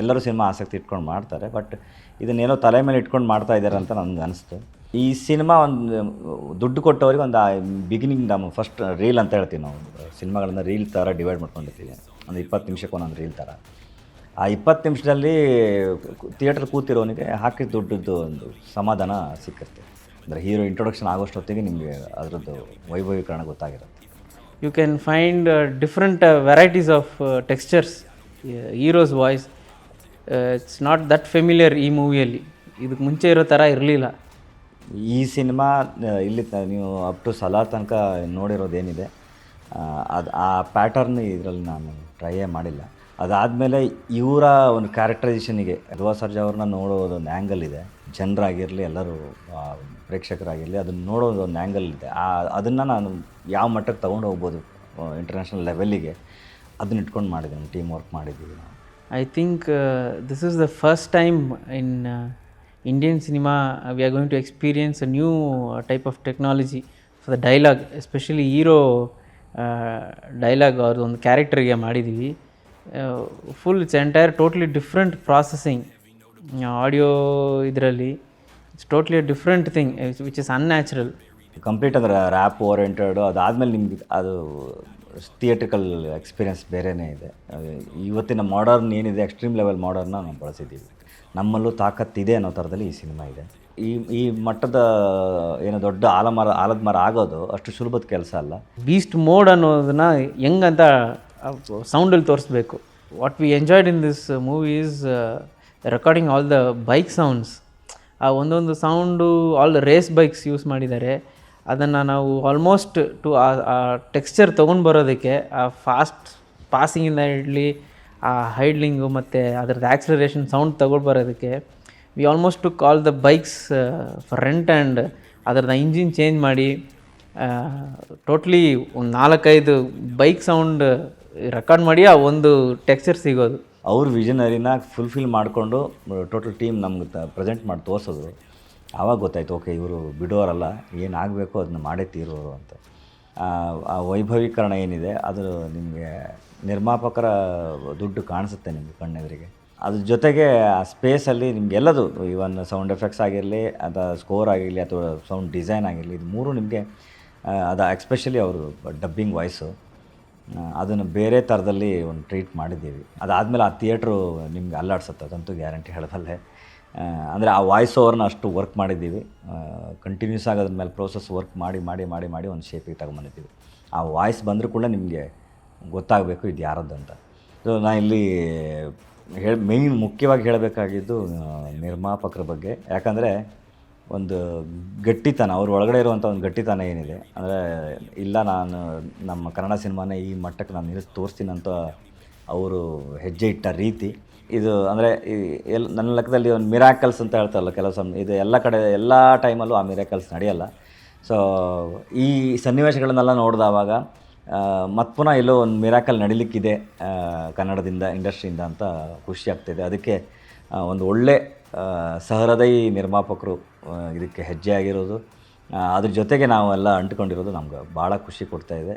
ಎಲ್ಲರೂ ಸಿನಿಮಾ ಆಸಕ್ತಿ ಇಟ್ಕೊಂಡು ಮಾಡ್ತಾರೆ ಬಟ್ ಇದನ್ನೇನೋ ತಲೆ ಮೇಲೆ ಇಟ್ಕೊಂಡು ಮಾಡ್ತಾ ಇದ್ದಾರೆ ಅಂತ ನನಗೆ ಅನಿಸ್ತು ಈ ಸಿನಿಮಾ ಒಂದು, ದುಡ್ಡು ಕೊಟ್ಟವರಿಗೆ ಒಂದು ಬಿಗಿನಿಂಗ್ ನಮ್ಮ ಫಸ್ಟ್ ರೀಲ್ ಅಂತ ಹೇಳ್ತೀವಿ ನಾವು. ಸಿನಿಮಾಗಳನ್ನ ರೀಲ್ ಥರ ಡಿವೈಡ್ ಮಾಡ್ಕೊಂಡಿರ್ತೀವಿ. ಒಂದು ಇಪ್ಪತ್ತು ನಿಮಿಷಕ್ಕೆ ಒಂದೊಂದು ರೀಲ್ ಥರ ಆ ಇಪ್ಪತ್ತು ನಿಮಿಷದಲ್ಲಿ ಥಿಯೇಟ್ರ್ ಕೂತಿರೋನಿಗೆ ಹಾಕಿದ ದುಡ್ಡದ್ದು ಒಂದು ಸಮಾಧಾನ ಸಿಕ್ಕುತ್ತೆ ಅಂದರೆ ಹೀರೋ ಇಂಟ್ರೊಡಕ್ಷನ್ ಆಗೋಷ್ಟೊತ್ತಿಗೆ ನಿಮಗೆ ಅದರದ್ದು ವೈಭವೀಕರಣ ಗೊತ್ತಾಗಿರುತ್ತೆ. You can find different varieties of textures hero's voice it's not that familiar ಈ ಮೂವಿಯಲ್ಲಿ ಇದಕ್ಕೆ ಮುಂಚೆ ಇರೋ ಥರ ಇರಲಿಲ್ಲ. ಈ ಸಿನಿಮಾ ಇಲ್ಲಿ ತ- ನೀವು ಅಪ್ ಟು ಸಲಾರ್ ತನಕ ನೋಡಿರೋದೇನಿದೆ ಅದು ಆ ಪ್ಯಾಟರ್ನ್ ಇದರಲ್ಲಿ ನಾನು ಟ್ರೈಯೇ ಮಾಡಿಲ್ಲ. ಅದಾದಮೇಲೆ ಇವರ ಒಂದು ಕ್ಯಾರೆಕ್ಟರೈಸೇಷನಿಗೆ ಧ್ರುವ ಸರ್ಜಾ ಅವ್ರನ್ನ ನೋಡೋದು ಒಂದು ಆ್ಯಂಗಲ್ ಇದೆ. ಜನರಾಗಿರಲಿ, ಎಲ್ಲರೂ ಪ್ರೇಕ್ಷಕರಾಗಿರಲಿ ಅದನ್ನು ನೋಡೋದು ಒಂದು ಆ್ಯಂಗಲ್ ಇದೆ. ಆ, ಅದನ್ನು ನಾನು ಯಾವ ಮಟ್ಟಕ್ಕೆ ತೊಗೊಂಡು ಹೋಗ್ಬೋದು ಇಂಟರ್ನ್ಯಾಷನಲ್ ಲೆವೆಲ್ಲಿಗೆ ಅದನ್ನ ಇಟ್ಕೊಂಡು ಮಾಡಿದ್ದೀನಿ ಟೀಮ್ ವರ್ಕ್ ಮಾಡಿದ್ದೀವಿ ನಾವು I think this is the first time in Indian cinema we are going to experience a new type of technology for the dialogue especially hero dialogue ಅವ್ರದ್ದು ಒಂದು ಕ್ಯಾರೆಕ್ಟರ್ಗೆ ಮಾಡಿದ್ದೀವಿ full it's entire totally different processing audio ಇದರಲ್ಲಿ. It's totally a different thing which is unnatural complete ಅದರ rap oriented ಅದಾದ್ಮೇಲೆ ನಿಮಗೆ ಅದು theatrical experience ಬೇರೆಯೇ ಇದೆ. ಇವತ್ತಿನ ಮಾಡರ್ನ್ ಏನಿದೆ ಎಕ್ಸ್ಟ್ರೀಮ್ ಲೆವೆಲ್ ಮಾಡರ್ನ ನಾವು ಬಳಸಿದ್ದೀವಿ. ನಮ್ಮಲ್ಲೂ ತಾಕತ್ತಿದೆ ಅನ್ನೋ ಥರದಲ್ಲಿ ಈ ಸಿನಿಮಾ ಇದೆ. ಈ ಈ ಮಟ್ಟದ ಏನು ದೊಡ್ಡ ಆಲಮರ ಆಲದ ಮರ ಆಗೋದು ಅಷ್ಟು ಸುಲಭದ ಕೆಲಸ ಅಲ್ಲ. ಬೀಸ್ಟ್ ಮೋಡ್ ಅನ್ನೋದನ್ನ ಹೆಂಗಂತ ಸೌಂಡಲ್ಲಿ ತೋರಿಸ್ಬೇಕು. What we enjoyed in this movie is recording all the bike sounds ಆ ಒಂದೊಂದು sound all race bikes use ಮಾಡಿದ್ದಾರೆ. ಅದನ್ನು ನಾವು ಆಲ್ಮೋಸ್ಟ್ ಟು ಆ ಟೆಕ್ಸ್ಚರ್ ತೊಗೊಂಡು ಬರೋದಕ್ಕೆ, ಆ ಫಾಸ್ಟ್ ಪಾಸಿಂಗಿಂದ ಇಡ್ಲಿ, ಆ ಹೈಡ್ಲಿಂಗು ಮತ್ತು ಅದ್ರದ್ದು ಆ್ಯಕ್ಸಲರೇಷನ್ ಸೌಂಡ್ ತಗೊಂಡು ಬರೋದಕ್ಕೆ we almost to call the bikes for rent and ಅದ್ರದ್ದು ಇಂಜಿನ್ ಚೇಂಜ್ ಮಾಡಿ ಟೋಟ್ಲಿ ಒಂದು ನಾಲ್ಕೈದು ಬೈಕ್ ಸೌಂಡ್ ರೆಕಾರ್ಡ್ ಮಾಡಿ ಆ ಒಂದು ಟೆಕ್ಸ್ಚರ್ ಸಿಗೋದು. ಅವ್ರ ವಿಷನರಿನ ಫುಲ್ಫಿಲ್ ಮಾಡಿಕೊಂಡು ಟೋಟಲ್ ಟೀಮ್ ನಮ್ಗೆ ಪ್ರೆಸೆಂಟ್ ಮಾಡಿ ತೋರಿಸೋದು. ಆವಾಗ ಗೊತ್ತಾಯ್ತು ಓಕೆ ಇವರು ಬಿಡೋರಲ್ಲ ಏನಾಗಬೇಕು ಅದನ್ನ ಮಾಡೇ ತೀರೋರು ಅಂತ. ಆ, ವೈಭವೀಕರಣ ಏನಿದೆ ಅದು ನಿಮಗೆ ನಿರ್ಮಾಪಕರ ದುಡ್ಡು ಕಾಣಿಸುತ್ತೆ ನಿಮಗೆ ಕಣ್ಣೆದುರಿಗೆ. ಅದ್ರ ಜೊತೆಗೆ ಆ ಸ್ಪೇಸಲ್ಲಿ ನಿಮ್ಗೆ ಎಲ್ಲದು ಇವನ್ ಸೌಂಡ್ ಎಫೆಕ್ಟ್ಸ್ ಆಗಿರಲಿ ಅಥವಾ ಸ್ಕೋರ್ ಆಗಿರಲಿ ಅಥವಾ ಸೌಂಡ್ ಡಿಸೈನ್ ಆಗಿರಲಿ ಇದು ಮೂರು ನಿಮಗೆ ಅದು ಎಕ್ಸ್ಪೆಷಲಿ ಅವರು ಡಬ್ಬಿಂಗ್ ವಾಯ್ಸು. ಅದನ್ನು ಬೇರೆ ಥರದಲ್ಲಿ ಒಂದು ಟ್ರೀಟ್ ಮಾಡಿದ್ದೀವಿ. ಅದಾದಮೇಲೆ ಆ ಥಿಯೇಟ್ರು ನಿಮ್ಗೆ ಅಲ್ಲಾಡ್ಸುತ್ತೆ ಅದಂತೂ ಗ್ಯಾರಂಟಿ ಹೇಳಬಲ್ಲೆ. ಅಂದರೆ ಆ ವಾಯ್ಸ್ ಓವರ್ನ ಅಷ್ಟು ವರ್ಕ್ ಮಾಡಿದ್ದೀವಿ. ಕಂಟಿನ್ಯೂಸ್ ಆಗಿ ಅದ್ರ ಮೇಲೆ ಪ್ರೋಸೆಸ್ ವರ್ಕ್ ಮಾಡಿ ಮಾಡಿ ಮಾಡಿ ಮಾಡಿ ಒಂದು ಶೇಪಿಗೆ ತಗೊಂಬಂದಿದ್ದೀವಿ ಆ ವಾಯ್ಸ್ ಬಂದರೂ ಕೂಡ ನಿಮಗೆ ಗೊತ್ತಾಗಬೇಕು ಇದು ಯಾರದ್ದು ಅಂತ. ಸೊ ನಾನು ಇಲ್ಲಿ ಹೇಳಿ ಮೇಯ್ನ್ ಮುಖ್ಯವಾಗಿ ಹೇಳಬೇಕಾಗಿದ್ದು ನಿರ್ಮಾಪಕರ ಬಗ್ಗೆ. ಯಾಕಂದರೆ ಒಂದು ಗಟ್ಟಿತನ, ಅವ್ರ ಒಳಗಡೆ ಇರುವಂಥ ಒಂದು ಗಟ್ಟಿತನ ಏನಿದೆ. ಅಂದರೆ, ಇಲ್ಲ ನಾನು ನಮ್ಮ ಕನ್ನಡ ಸಿನಿಮಾನ ಈ ಮಟ್ಟಕ್ಕೆ ನಾನು ನಿಲ್ಲಿಸಿ ತೋರಿಸ್ತೀನಂತ ಅವರು ಹೆಜ್ಜೆ ಇಟ್ಟ ರೀತಿ. ಇದು ಅಂದರೆ ಎಲ್, ನನ್ನ ಲೆಕ್ಕದಲ್ಲಿ ಒಂದು ಮಿರಾಕಲ್ಸ್ ಅಂತ ಹೇಳ್ತಾರಲ್ಲ ಕೆಲವು ಸಮ, ಇದು ಎಲ್ಲ ಕಡೆ, ಎಲ್ಲ ಟೈಮಲ್ಲೂ ಆ ಮಿರಾಕಲ್ಸ್ ನಡೆಯಲ್ಲ. ಸೊ ಈ ಸನ್ನಿವೇಶಗಳನ್ನೆಲ್ಲ ನೋಡಿದವಾಗ ಮತ್ತು ಪುನಃ ಎಲ್ಲೋ ಒಂದು ಮಿರಾಕಲ್ ನಡೀಲಿಕ್ಕಿದೆ ಕನ್ನಡದಿಂದ, ಇಂಡಸ್ಟ್ರಿಯಿಂದ ಅಂತ ಖುಷಿ ಆಗ್ತಿದೆ. ಅದಕ್ಕೆ ಒಂದು ಒಳ್ಳೆ ಸಹೃದಯಿ ನಿರ್ಮಾಪಕರು ಇದಕ್ಕೆ ಹೆಜ್ಜೆ ಆಗಿರೋದು. ಅದ್ರ ಜೊತೆಗೆ ನಾವೆಲ್ಲ ಅಂಟ್ಕೊಂಡಿರೋದು ನಮ್ಗೆ ಭಾಳ ಖುಷಿ ಕೊಡ್ತಾ ಇದೆ.